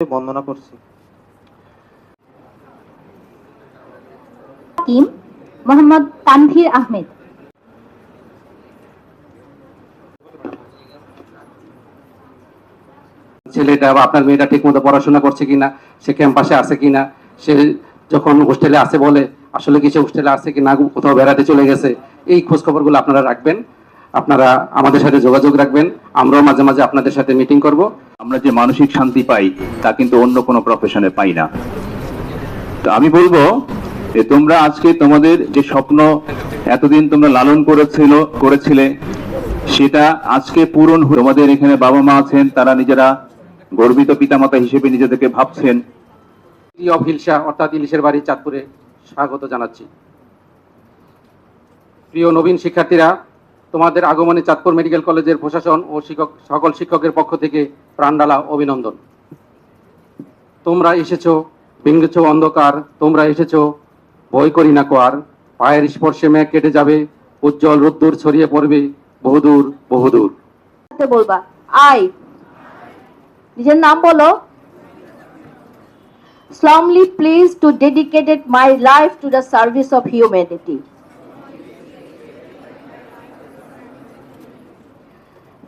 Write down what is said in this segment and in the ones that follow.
বন্দনা করছি। হাকিম মোহাম্মদ তানভীর আহমেদ। ছেলেটা বা আপনার মেয়েটা ঠিক মতো পড়াশোনা করছে কিনা সে ক্যাম্পাসে আছে কিনা সে যখন হোস্টেলে আছে বলে আসলে কি সে হোস্টেলে আছে কিনা কোথাও বেড়াতে চলে গেছে এই খোঁজ খবরগুলো আপনারা রাখবেন। আপনারা আমাদের সাথে যোগাযোগ রাখবেন। আমরাও মাঝে মাঝে আপনাদের সাথে মিটিং করব। আমরা যে মানসিক শান্তি পাই, তা কিন্তু অন্য কোনো প্রফেশনে পাই না। তো আমি বলব যে তোমরা আজকে তোমাদের যে স্বপ্ন এতদিন তোমরা লালন করেছিল, করেছিলে, সেটা আজকে পূরণ তোমাদের এখানে বাবা মা আছেন, তারা নিজেরা গর্বিত পিতামাতা হিসেবে নিজেদেরকে ভাবছেন। অফ হিলসা অর্থাৎ ইলিশের বাড়ি চাঁদপুরে স্বাগত জানাচ্ছি। প্রিয় নবীন শিক্ষার্থীরা তোমাদের আগমনে চাঁদপুর মেডিকেল কলেজের প্রশাসন ও শিক্ষক, সকল শিক্ষকের পক্ষ থেকে প্রাণডালা অভিনন্দন। তোমরা এসেছ ভেঙেছ অন্ধকার, তোমরা এসেছ, ভয় করি না কোয়ার পায়ের স্পর্শে মেঘ কেটে যাবে, উজ্জ্বল রোদ্দুর ছড়িয়ে পড়বে, বহুদূর বহুদূর। বলবা আই নিজের নাম বলো। Solemnly pleased to dedicate my life to the service of humanity.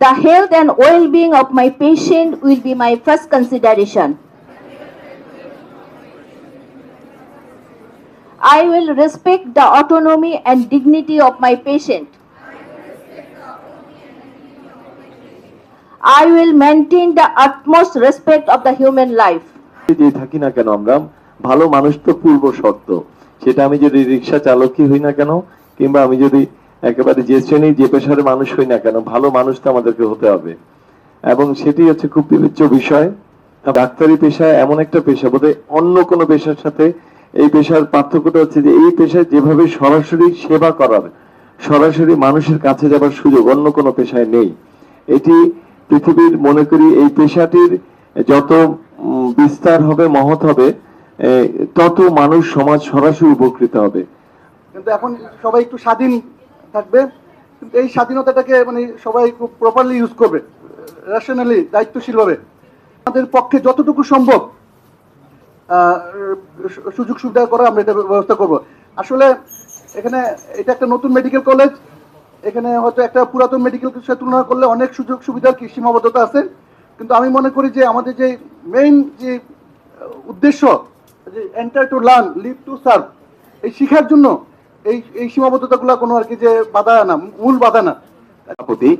The health and well-being of my patient will be my first consideration. I will respect the autonomy and dignity of my patient. I will maintain the utmost respect of the human life. কেন আমরা ভালো মানুষ তো পূর্ব শর্ত সেটা আমি যদি রিক্সা চালকই হই না কেন কিংবা আমি যদি একেবারে যে শ্রেণি, যে পেশার মানুষ হই না কেন, ভালো মানুষ তো আমাদেরকে হতে হবে। এবং সেটি হচ্ছে খুব বিবেচ্য বিষয়। ডাক্তারি পেশা এমন একটা পেশা, বোধহয় অন্য কোনো পেশার সাথে এই পেশার পার্থক্যটা হচ্ছে যে এই পেশায় যেভাবে সরাসরি সেবা করার, সরাসরি মানুষের কাছে যাবার সুযোগ অন্য কোনো পেশায় নেই। এটি পৃথিবীর, মনে করি, এই পেশাটির যত বিস্তার হবে, মহৎ হবে তত মানুষ সমাজ সরাসরি উপকৃত হবে। কিন্তু এখন সবাই একটু স্বাধীন থাকবে। কিন্তু এই স্বাধীনতাটাকে মানে সবাই খুব প্রপারলি ইউজ করবে রেশনালি দায়িত্বশীলভাবে। আমাদের পক্ষে যতটুকু সম্ভব সুযোগ সুবিধা করা আমরা এটা ব্যবস্থা করব। আসলে এখানে এটা একটা নতুন মেডিকেল কলেজ এখানে হয়তো একটা পুরাতন মেডিকেল কলেজের তুলনা করলে অনেক সুযোগ সুবিধার কি সীমাবদ্ধতা আছে। কিন্তু আমি মনে করি যে আমাদের যে মেইন যে উদ্দেশ্য, যে enter to learn leave to serve এই শিখার জন্য এই এই সীমাবদ্ধতাগুলো কোনো আর কি যে বাধা না মূল বাধা না। সভাপতি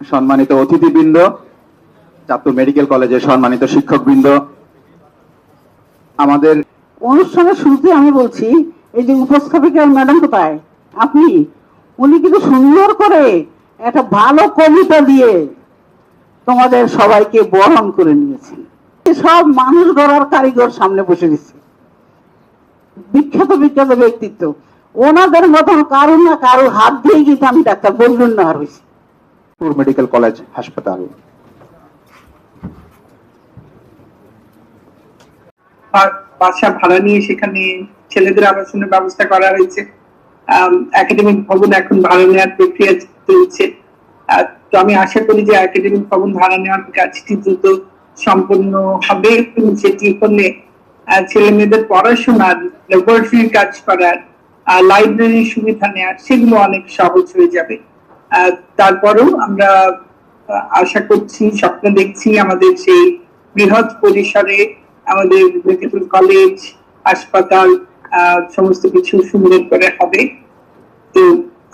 সম্মানিত অতিথিবৃন্দ চাঁদপুর মেডিকেল কলেজের সম্মানিত শিক্ষকবৃন্দ আমাদের অনুষ্ঠানের শুরুতে আমি বলছি এই যে উপস্থাপিকার ম্যাডাম কোথায় আপনি উনি কিন্তু সুন্দর করে একটা ভালো কবিতা দিয়ে তোমাদের সবাইকে বরণ করে নিয়েছেন। সব মানুষ গড়ার কারিগর সামনে বসে গেছে বিখ্যাত বিখ্যাত ব্যক্তিত্ব। ওনাদের মতন কারও না কারও হাত দিয়ে কিন্তু আমি ডাক্তার বললুন না হয়েছি। চাঁদপুর মেডিকেল কলেজ হাসপাতাল। বাসা ভাড়া নিয়ে সেখানে ছেলেদের আবাসনের ব্যবস্থা করা হয়েছে। একাডেমিক ভবন এখন ভাড়া নেওয়ার প্রক্রিয়া চলছে। তো আমি আশা করি যে একাডেমিক ভবন ভাড়া নেওয়ার কাজটি দ্রুত সম্পন্ন হবে এবং সেটি আহ, ছেলে মেয়েদের পড়াশোনার ল্যাবরেটরির কাজ করার লাইব্রেরির সুবিধা নেওয়ার সেগুলো অনেক সহজ হয়ে যাবে। তারপরেও আমরা আশা করছি, স্বপ্ন দেখছি আমাদের সেই বৃহৎ পরিসরে আমাদের মেডিকেল কলেজ হাসপাতাল সমস্ত কিছু সুন্দর করে হবে। তো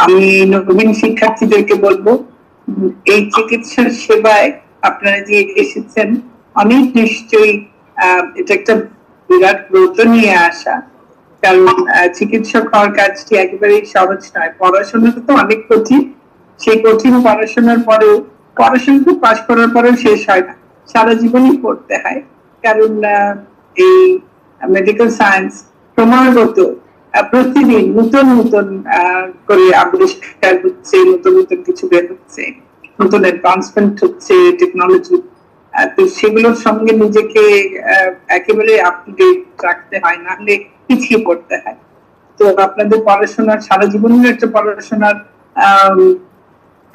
আমি নবীন শিক্ষার্থীদেরকে বলব, এই চিকিৎসা সেবায় আপনারা যে এসেছেন, অনেক নিশ্চয়ই এটা একটা বিরাট ব্রত নিয়ে আসা। কারণ চিকিৎসক হওয়ার কাজটি একেবারেই সহজ নয়। পড়াশোনাটা তো অনেক কঠিন। সেই কঠিন পড়াশোনার পরেও, পড়াশোনা তো পাশ করার পরেও শেষ হয় না। সারা জীবনই পড়তে হয়। কারণ এই মেডিকেল সায়েন্স ক্রমাগত প্রতিদিন নতুন নতুন করে আবিষ্কার হচ্ছে, নতুন নতুন কিছু বের হচ্ছে। নতুন অ্যাডভান্সমেন্ট হচ্ছে টেকনোলজি তো সেগুলোর সঙ্গে নিজেকে একেবারে আপ টু ডেট রাখতে হয়, না হলে পিছিয়ে পড়তে হয়। তো আপনাদের পড়াশোনার, সারা জীবনের একটা পড়াশোনার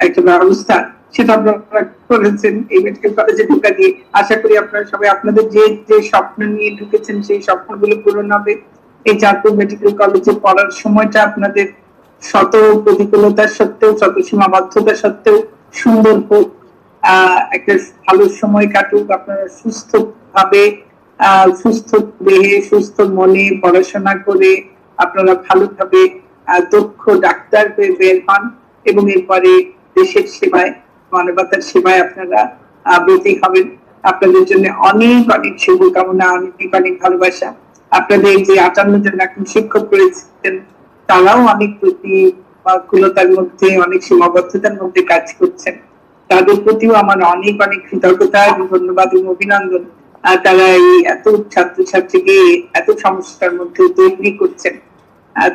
একটা ব্যবস্থা, সেটা আপনারা করেছেন। এই মেডিকেল কলেজে দিয়ে আশা করি আপনারা সবাই আপনাদের যে যে স্বপ্ন নিয়ে ঢুকেছেন, সেই স্বপ্নগুলো পূরণ হবে। এই চাঁদপুর মেডিকেল কলেজে পড়ার সময়টা আপনাদের শত প্রতিকূলতার সত্ত্বেও শত সীমাবদ্ধতা সত্ত্বেও সুন্দর হোক। একটা ভালো সময় কাটুক আপনারা সুস্থ ভাবে সুস্থ দেহে সুস্থ মনে পড়াশোনা করে আপনারা ভালোভাবে দক্ষ ডাক্তার হয়ে বের হন এবং এরপরে দেশের সেবায় মানবতার সেবায় আপনারা আহ, হবেন। আপনাদের জন্য অনেক অনেক শুভকামনা অনেক অনেক ভালোবাসা। আপনাদের যে আটান্ন জন এখন শিক্ষক রয়েছেন তারাও অনেক প্রতিকূলতার মধ্যে অনেক সীমাবদ্ধতার মধ্যে কাজ করছেন। তাদের প্রতিও আমার অনেক অনেক কৃতজ্ঞতা এবং ধন্যবাদ এবং অভিনন্দন। তারা এই এত ছাত্রছাত্রীকে এত সমস্যার মধ্যে তৈরি করছেন।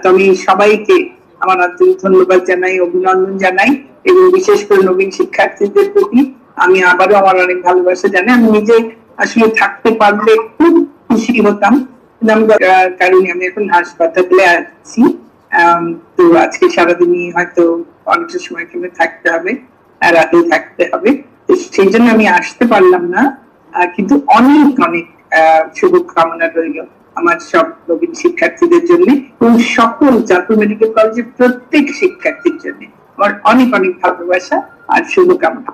তো আমি সবাইকে আমার আন্তরিক ধন্যবাদ জানাই, অভিনন্দন জানাই এবং বিশেষ করে নবীন শিক্ষার্থীদের প্রতি আমি আবারও আমার অনেক ভালোবাসা জানাই। আমি নিজে আসলে থাকতে পারলে খুব খুশি হতাম। কিন্তু কারণে আমি এখন হাসপাতালে আছি। তো আজকে সারাদিনই হয়তো অনেকটা সময় এখানে থাকতে হবে। আর থাকতে হবে। সেই জন্য আমি আসতে পারলাম না। কিন্তু অনেক অনেক শুভকামনা রইল আমার সব নবীন শিক্ষার্থীদের জন্য এবং সকল জাতীয় মেডিকেল কলেজের প্রত্যেক শিক্ষার্থীর জন্য। আমার অনেক অনেক ভালোবাসা আর শুভকামনা।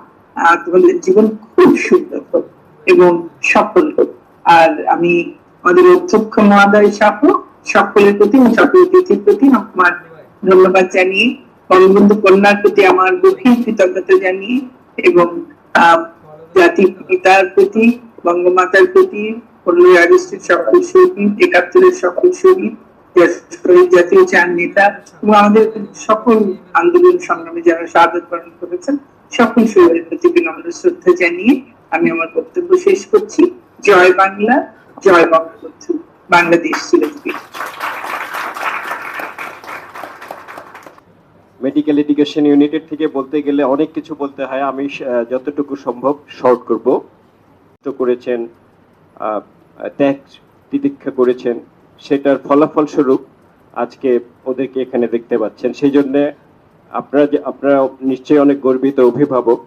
তোমাদের জীবন খুব সুন্দর হোক এবং সফল হোক। আর আমি আমাদের অধ্যক্ষ মহোদয় সহ সকলের প্রতি সকল অতিথির প্রতি আমার ধন্যবাদ জানিয়ে বঙ্গবন্ধু কন্যার প্রতি আমার গভীর কৃতজ্ঞতা জানিয়ে এবং জাতির পিতার প্রতি, বঙ্গমাতার প্রতি পনেরোই আগস্টের সকল শহীদ, একাত্তরের সকল শহীদ জাতীয় চার নেতা এবং আমাদের সকল আন্দোলন সংগ্রামে যারা শাহাদত বরণ করেছেন, সকল শহীদের প্রতি বিনম্র শ্রদ্ধা জানিয়ে আমি আমার বক্তব্য শেষ করছি। জয় বাংলা, জয় বঙ্গবন্ধু। বাংলাদেশ চিরজীবী মেডিকেল এডুকেশন ইউনিটের থেকে বলতে গেলে অনেক কিছু বলতে হয়। আমি যতটুকু সম্ভব শর্ট করব। তো করেছেন ত্যাগ তিতিক্ষা করেছেন। সেটার ফলাফল স্বরূপ আজকে ওদেরকে এখানে দেখতে পাচ্ছেন। সেই জন্যে আপনারা আপনারা নিশ্চয়ই অনেক গর্বিত অভিভাবক।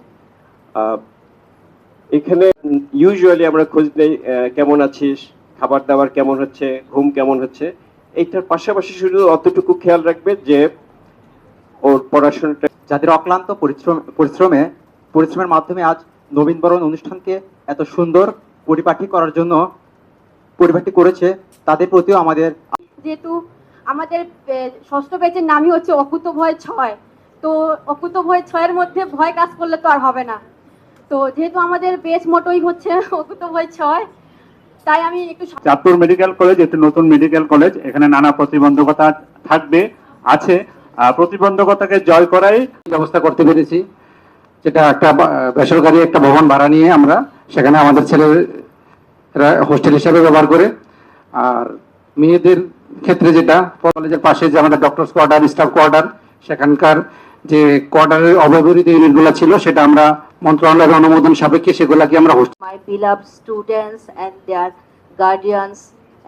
এখানে ইউজুয়ালি আমরা খোঁজ নেই কেমন আছিস? খাবার দাবার কেমন হচ্ছে? ঘুম কেমন হচ্ছে? এইটার পাশাপাশি শুধু অতটুকু খেয়াল রাখবে যে ওর পড়াশোনাটা যাদের অক্লান্ত পরিশ্রম পরিশ্রমে পরিশ্রমের মাধ্যমে আজ নবীনবরণ অনুষ্ঠানকে এত সুন্দর পরিপাটি করার জন্য পরিপাটি করেছে তাদের প্রতিও আমাদের যেহেতু আমাদের ষষ্ঠ ব্যাচের নামই হচ্ছে অকুত ভয় ছয়। তো অকুত ভয় ছয়ের মধ্যে ভয় কাজ করলে তো আর হবে না। তো যেহেতু আমাদের বেচ মোটই হচ্ছে অকুত ভয় ছয় তাই আমি একটু চাঁদপুর মেডিকেল কলেজ একটি নতুন মেডিকেল কলেজ এখানে নানা প্রতিবন্ধকতা থাকবে আছে। প্রতিবন্ধকতাকে জয় করাই ব্যবস্থা করতে পেরেছি যেটা একটা বেসরকারি একটা ভবন ভাড়া নিয়ে আমরা সেখানে আমাদের ছেলেরা হোস্টেল হিসাবে ব্যবহার করে আর মেয়েদের ক্ষেত্রে যেটা, কলেজের পাশে যে আমাদের ডক্টরস কোয়ার্টার স্টাফ কোয়ার্টার সেখানকার যে কোয়ার্টারের অব্যবহৃত ইউনিটগুলো ছিল, সেটা আমরা মন্ত্রণালয়ের অনুমোদন সাপেক্ষে সেগুলাকে আমরা hostel my beloved students and their guardians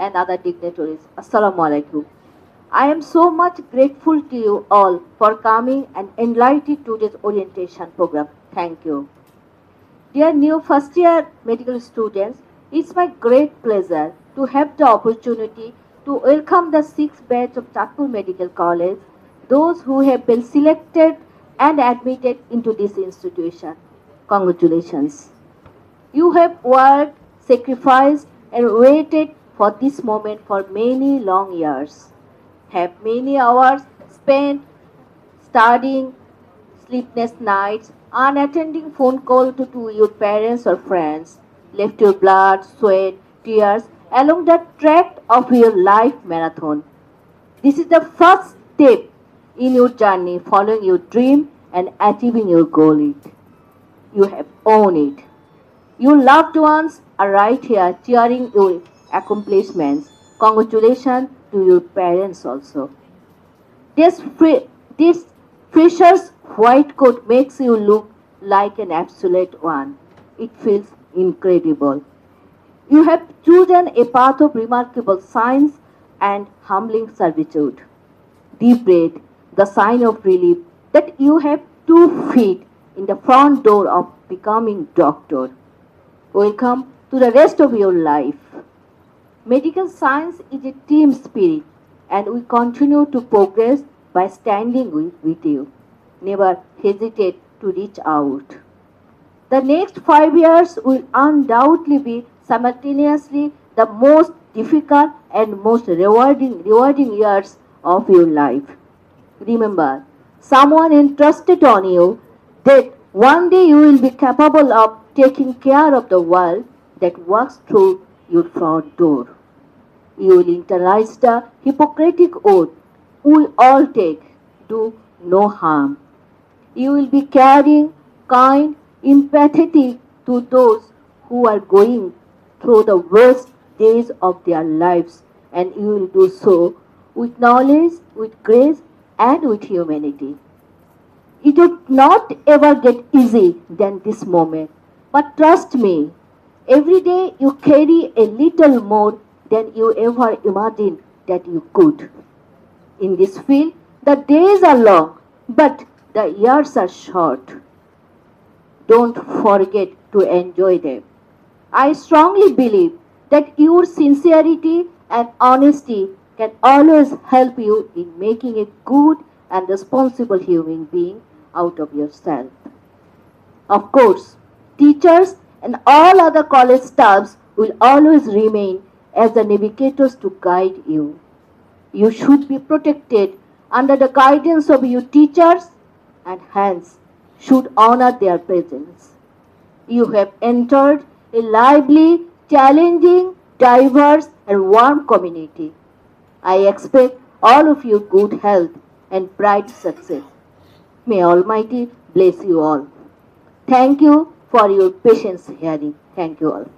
and other dignitaries. Assalamu alaikum. I am so much grateful to you all for coming and enlightening today's orientation program. Thank you. Dear new first year medical students, it's my great pleasure to have the opportunity to welcome the sixth batch of Chatpur Medical College, those who have been selected and admitted into this institution. Congratulations. You have worked, sacrificed, and waited for this moment for many long years. Have many hours spent studying, sleepless nights, unattending phone call to, to your parents or friends, left your blood, sweat, tears along the track of your life marathon. This is the first step in your journey following your dream and achieving your goal. It. You have owned it. Your loved ones are right here cheering your accomplishments. Congratulations to your parents also. This, free, this fresher's white coat makes you look like an absolute one. It feels incredible. You have chosen a path of remarkable science and humbling servitude. Deep breath, the sign of relief that you have two feet in the front door of becoming doctor. Welcome to the rest of your life. Medical science is a team spirit and we continue to progress by standing with, with you. Never hesitate to reach out. The next five years will undoubtedly be simultaneously the most difficult and most rewarding, rewarding years of your life. Remember, someone entrusted on you that one day you will be capable of taking care of the world that works through your front door. You will internalize the Hippocratic oath we all take do no harm. You will be caring, kind, empathetic to those who are going through the worst days of their lives, and you will do so with knowledge, with grace, and with humanity. It would not ever get easy than this moment, but trust me, every day you carry a little more than you ever imagined that you could. In this field, the days are long, but the years are short. Don't forget to enjoy them. I strongly believe that your sincerity and honesty can always help you in making a good and responsible human being out of yourself. Of course, teachers and all other college staffs will always remain as the navigators to guide you. You should be protected under the guidance of your teachers and hence should honor their presence. You have entered a lively, challenging, diverse, and warm community. I expect all of you good health and bright success. May Almighty bless you all. Thank you for your patience hearing. Thank you all.